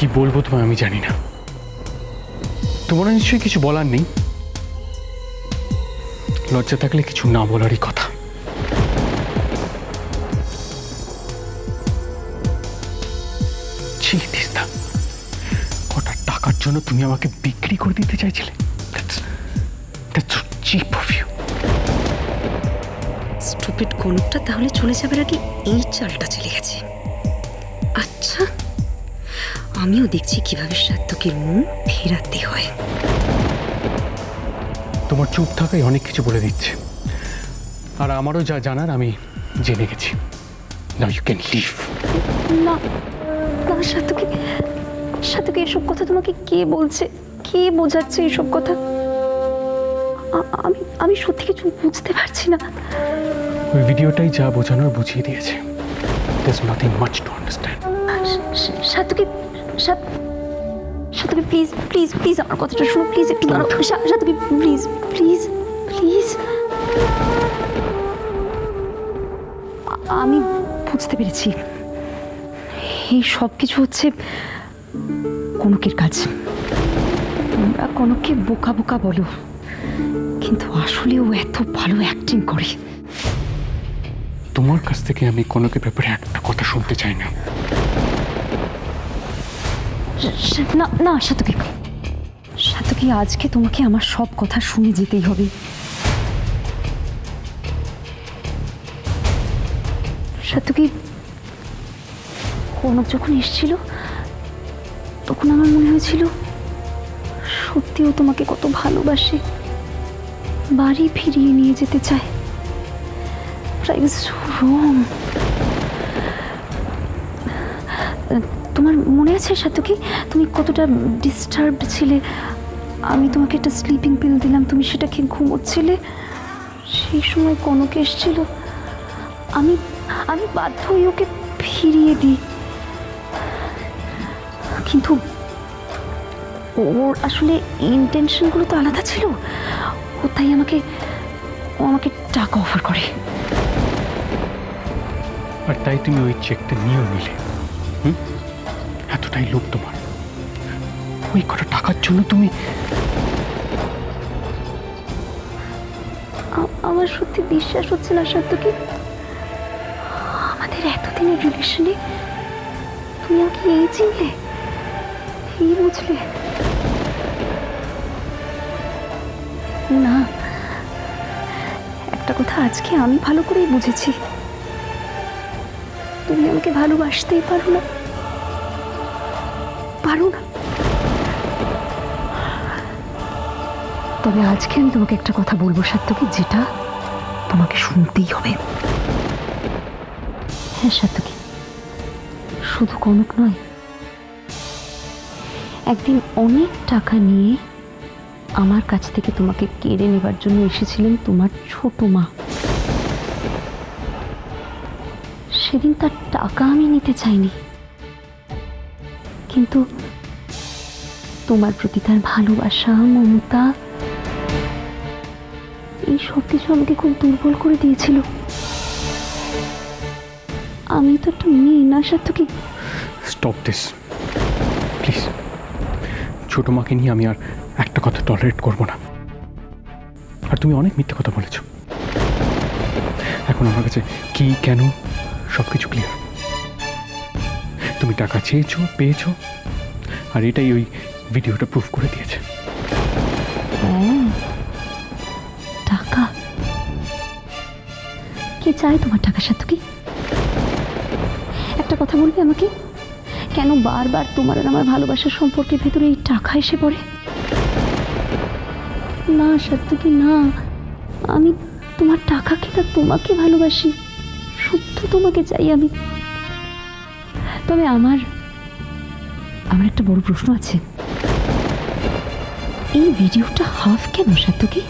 কি বলব তোমায় আমি জানি না। তোমার নিশ্চয়ই কিছু বলার নেই। লজ্জা থাকলে কিছু না বলারই কথা। কটা টাকার জন্য তুমি আমাকে বিক্রি করে দিতে চাইছিলে? কনকটা তাহলে চলে যাবার আগে এই চালটা চলে গেছে। আমিও দেখছি কীভাবে সাত্তকের মন ফেরাতে হয়। তোমার চুপ থাকাই অনেক কিছু বলে দিচ্ছে। আর আমারও যা জানার আমি জেনে গেছি। নাও ইউ ক্যান লিভ না না সাতুকে সাতুকে এসব কথা তোমাকে কে বলছে? কে বোঝাচ্ছে এসব কথা? আমি আমি সত্যি কিছু বুঝতে পারছি না। ওই ভিডিওটাই যা বোঝানোর বুঝিয়ে দিয়েছে। There's nothing much to understand. সাতুকে সাত সাতুকে প্লিজ প্লিজ প্লিজ আমার কথাটা শুনো প্লিজ একটু দাঁড়াও। সা- সাতুকে প্লিজ প্লিজ প্লিজ। আমি বুঝতে পেরেছি। এই সব কিছু হচ্ছে কনকের কাজ। তোমরা কনককে বোকা বোকা বলো। কিন্তু আসলে ও এত ভালো অ্যাক্টিং করে। তোমার কাছ থেকে আমি কোনো কি ব্যাপারে একটা কথা শুনতে চাই না। না না, সাতকি। সাতকি, আজকে তোমাকে আমার সব কথা শুনে যেতেই হবে। সাতকি কনক যখন এসেছিল, তখন আমার মনে হয়েছিল সত্যিও তোমাকে কত ভালোবাসে। বাড়ি ফিরিয়ে নিয়ে যেতে চায়। রং তোমার মনে আছে সাতকি তুমি কতটা ডিস্টার্বড ছিলে? আমি তোমাকে একটা স্লিপিং পিল দিলাম, তুমি সেটা খেয়ে ঘুমোচ্ছিলে? সেই সময় কনক এসেছিল। আমি আমি বাধ্য হয়ে ওকে ফিরিয়ে দিই। কিন্তু ওর আসলে ইন্টেনশনগুলো তো আলাদা ছিল। ও তাই আমাকে, ও আমাকে টাকা অফার করে। আর তাই তুমি ওই চেকটা নিয়েও নিলে। হুম? এতটাই লোক তোমার। ওই কটা টাকার জন্য তুমি আমার সত্যি বিশ্বাস হচ্ছে না সাত্তকি আমাদের এতদিনের রিলেশনে তুমি আমাকে এই চিনলে, এই বুঝলে। না, একটা কথা আজকে আমি ভালো করেই বুঝেছি। তুমি আমাকে ভালোবাসতেই পারো না। পারো না। তবে আজকে আমি তোমাকে একটা কথা বলব সাত্যকী যেটা তোমাকে শুনতেই হবে। হ্যাঁ সাত্যকী শুধু কনক নয়, একদিন অনেক টাকা নিয়ে আমার কাছ থেকে তোমাকে কেড়ে নেবার জন্য এসেছিলেন তোমার ছোট মা। সেদিন তার টাকা আমি নিতে চাইনি। কিন্তু তোমার প্রতি তার ভালোবাসা, মমতা, এই সব কিছু আমাকে খুব দুর্বল করে দিয়েছিল। আমি তো একটা মেয়ে, না সাথে স্টপ দিস প্লিজ ছোট মাকে নিয়ে আমি আর একটা কথা টলারেট করব না। আর তুমি অনেক মিথ্যে কথা বলেছ। এখন আমার কাছে কি, কেন সব কিছু ক্লিয়ার তুমি টাকা চেয়েছো, পেয়েছ। আর এটাই ওই ভিডিওটা প্রুফ করে দিয়েছে। হ্যাঁ টাকা। কে চায় তোমার টাকার সাথে কি? একটা কথা বলবে আমাকে? কেন বারবার তোমার আর আমার ভালোবাসার সম্পর্কের ভেতরে এই টাকা এসে পড়ে? না সাত্তকি না? আমি তোমার টাকাকে না তোমাকে ভালোবাসি? শুদ্ধ তোমাকে চাই আমি। তবে আমার আমার একটা বড় প্রশ্ন আছে। এই ভিডিওটা হাফ কেন সাত্যকি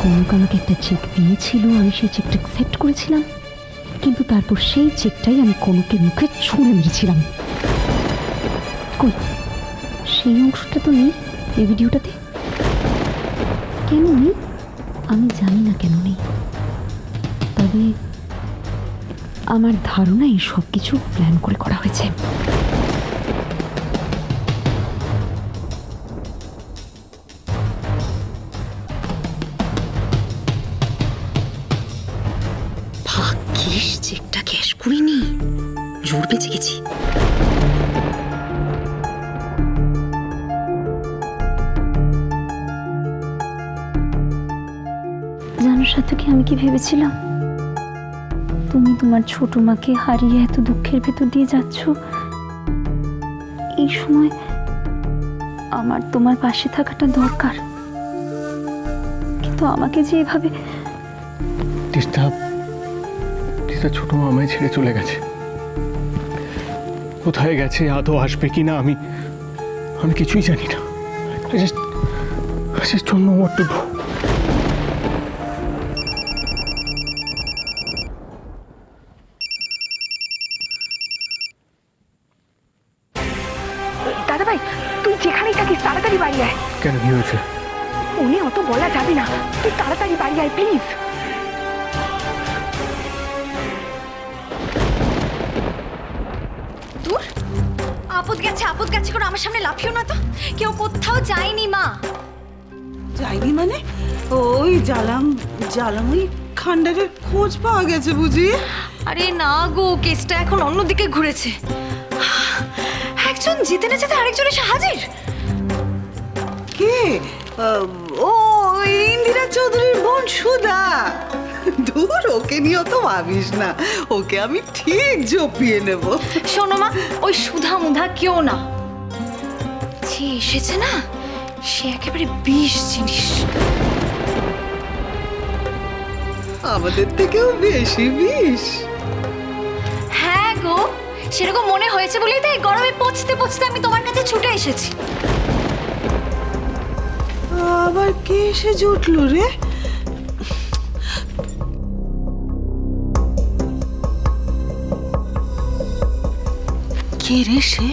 কনক আমাকে একটা চেক দিয়েছিল, আমি সেই চেকটা অ্যাকসেপ্ট করেছিলাম, কিন্তু তারপর সেই চেকটাই আমি কনকের মুখে ছুঁড়ে মেরেছিলাম। সেই অংশটা তো নেই এই ভিডিওটাতে? কেন নেই? আমি জানি না কেন নেই। তবে আমার ধারণা এই সব কিছু প্ল্যান করে করা হয়েছে। জানুর করিনি গেছি। সাথে কি আমি কি ভেবেছিলাম? তুমি তোমার ছোট মাকে হারিয়ে এত দুঃখের ভেতর দিয়ে যাচ্ছ? এই সময় আমার তোমার পাশে থাকাটা দরকার। কিন্তু আমাকে যে এভাবে ছোট মা আমায় ছেড়ে চলে গেছে। কোথায় গেছে, আদৌ আসবে কি না আমি আমি কিছুই জানি না। I just তাড়াতাড়ি বাড়ি আয়। কেন কি হয়েছে? উনি অত বলা যাবে না। তুই তাড়াতাড়ি বাড়ি আয় প্লিজ দূর। আপদ গেছে আপদ গেছে করে আমার সামনে লাফিও না তো। কেউ কোথাও যায়নি মা। যাইনি মানে? ওই জালাম জালাম ওই খান্ডারের খোঁজ পাওয়া গেছে বুঝি। আরে না গো কেসটা এখন অন্যদিকে ঘুরেছে। একজন জিতে না যেতে আরেকজনের হাজির? কে? ও ইন্দিরা চৌধুরীর বোন সুধা। দূর ওকে নিয়ে তো ভাবিস না। ওকে আমি ঠিক জপিয়ে নেব। শোনো মা ওই সুধা মুধা কেউ না। যে এসেছে না সে একেবারে বিষ জিনিস। আমাদের থেকেও বেশি বিষ। হ্যাঁ গো সেরকম মনে হয়েছে বলেই তো এই গরমে পচতে পচতে আমি তোমার কাছে ছুটে এসেছি। আবার কে এসে জুটলো রে? কে রে সে?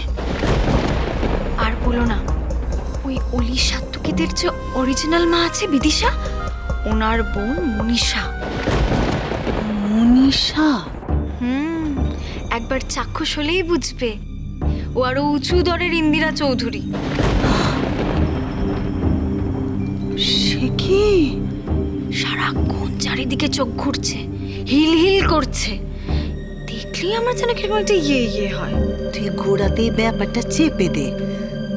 আর বলো না ওই অলি সাত্তুকিদের যে অরিজিনাল মা আছে বিদিশা ওনার বোন মনীষা। মনীষা? হুম একবার চাক্ষুষ হলেই বুঝবে। ও আরও উঁচু দরের ইন্দিরা চৌধুরী। সে কি? সারাক্ষণ চারিদিকে চোখ ঘুরছে হিল হিল করছে। দেখলেই আমার যেন কীরকম একটা ইয়ে ইয়ে হয়। তুই ঘোড়াতেই ব্যাপারটা চেপে দে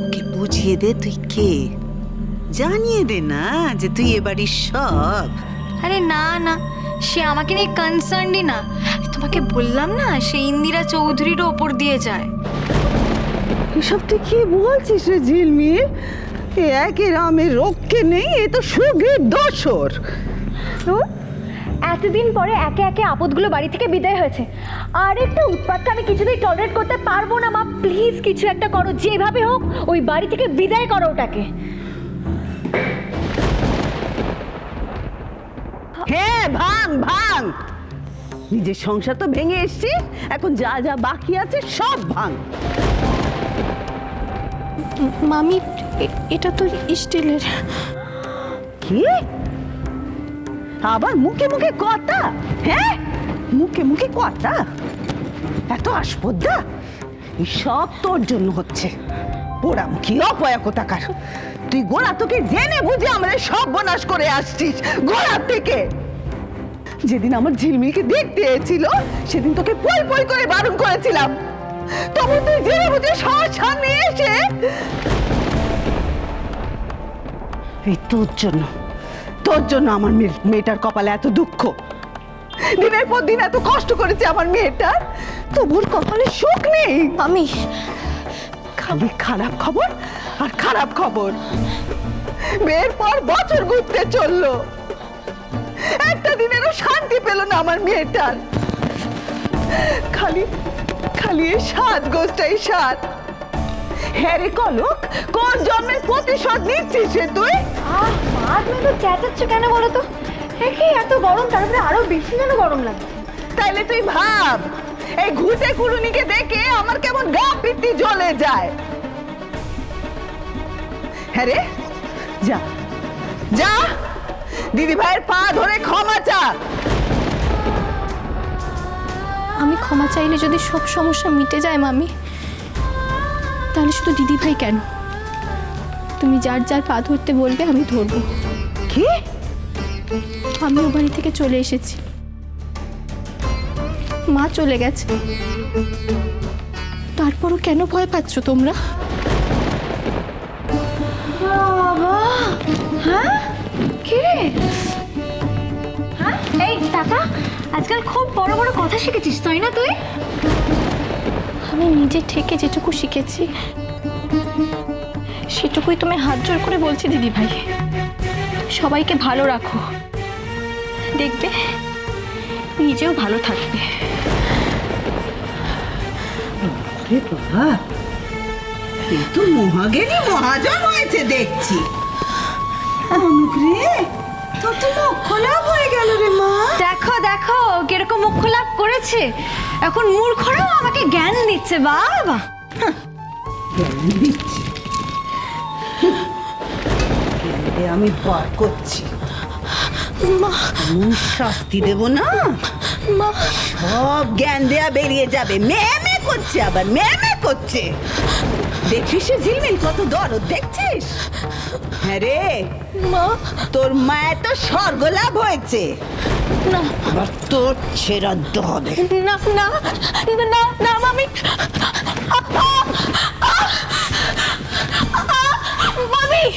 ওকে বুঝিয়ে দে তুই কে। জানিয়ে দে না যে তুই এবারই সব। আরে না না সে আমাকে নিয়ে কনসার্নই না। তোমাকে বললাম না সে ইন্দিরা চৌধুরীর ওপর দিয়ে যায়। এসব তুই কি বলছিস রে ঝিলমিল? এ একে রামের রক্ষে নেই এ তো সুগ্রীব দোসর। এতদিন পরে একে একে আপদগুলো বাড়ি থেকে বিদায় হয়েছে। আর একটা উৎপাতকে আমি কিছুতেই টলারেট করতে পারব না মা। প্লিজ কিছু একটা করো যেভাবে হোক ওই বাড়ি থেকে বিদায় করো ওটাকে। হ্যাঁ ভাঙ ভাঙ! নিজের সংসার তো ভেঙে এসছিস এখন যা যা বাকি আছে সব ভাঙ। মামি এটা তো স্টিলের। কি? আবার মুখে মুখে কথা? হ্যাঁ? মুখে মুখে কথা? এত আসপদ্দা? সব তোর জন্য হচ্ছে। পোড়ামুখী অপয়া কোথাকার। তুই গোড়া তোকে জেনে বুঝে আমাদের সব বনাশ করে আসছিস। গোড়ার থেকে। যেদিন আমার ঝিলমিলকে দেখতে এসেছিল, সেদিন তোকে পই পই করে বারণ করেছিলাম। তখন তুই জেনে বুঝে সব সামনে এসে এই তোর জন্য তোর জন্য আমার মেয়ে- মেয়েটার কপালে এত দুঃখ। দিনের পর দিন এত কষ্ট করেছে আমার মেয়েটার তবুর কপালে সুখ নেই। আমি খালি খারাপ খবর আর খারাপ খবর। বিয়ের পর বছর ঘুরতে চলল। একটা দিনেরও শান্তি পেল না আমার মেয়েটার। খালি খালি এই সাত গোষ্ঠটাই সাত। হ্যাঁ রে কলক কোন জন্মের প্রতিশোধ নিচ্ছিস রে তুই? আহ মা তুমি তো চেঁচাচ্ছ কেন বলো তো? একে এত গরম? তারপরে আরও বেশি যেন গরম লাগে তাইলে তুই ভাব এই ঘুটে কুড়ুনিকে দেখে আমার কেমন গা পিত্তি জ্বলে যায়। হ্যাঁ রে যা যা দিদি ভাইয়ের পা ধরে ক্ষমা চা আমি ক্ষমা চাইলে যদি সব সমস্যা মিটে যায় মামি। তাহলে শুধু দিদি ভাই কেন? তুমি যার যার পা ধরতে বলবে আমি ধরবো। কি? আমি ও বাড়ি থেকে চলে এসেছি। মা চলে গেছে। তারপরও কেন ভয় পাচ্ছ তোমরা? বাবা! হ্যাঁ? কে? হ্যাঁ? এই টাকা আজকাল খুব বড় বড় কথা শিখেছিস তাই না তুই? আমি নিজে থেকে যেটুকু শিখেছি সেটুকুই তুমি হাত জোর করে বলছি দিদি ভাই সবাইকে ভালো রাখো। দেখবে নিজেও ভালো থাকবে। বাবা এই তো মহাগেরই মহাজন হয়েছে দেখছি। অনুক রে তোর তো লক্ষ লাভ হয়ে গেল রে মা। দেখো দেখো কীরকম মুখ লাভ করেছে। এখন মূর্খরাও আমাকে জ্ঞান দিচ্ছে বাবা। দিচ্ছি আমি বার করছি। মা। শাস্তি দেব না। মা। সব জ্ঞান দেয়া বেরিয়ে যাবে। মেয়ে মেয়ে করছে আবার মেয়ে মেয়ে করছে। দেখছিস সে ঝিলমিল কত দরদ দেখছিস? হ্যাঁ রে। মা। তোর মায়ের তো স্বর্গলাভ হয়েছে। না। এবার তোর ছেরাদ্দ হবে। না না না না মামি। মামি।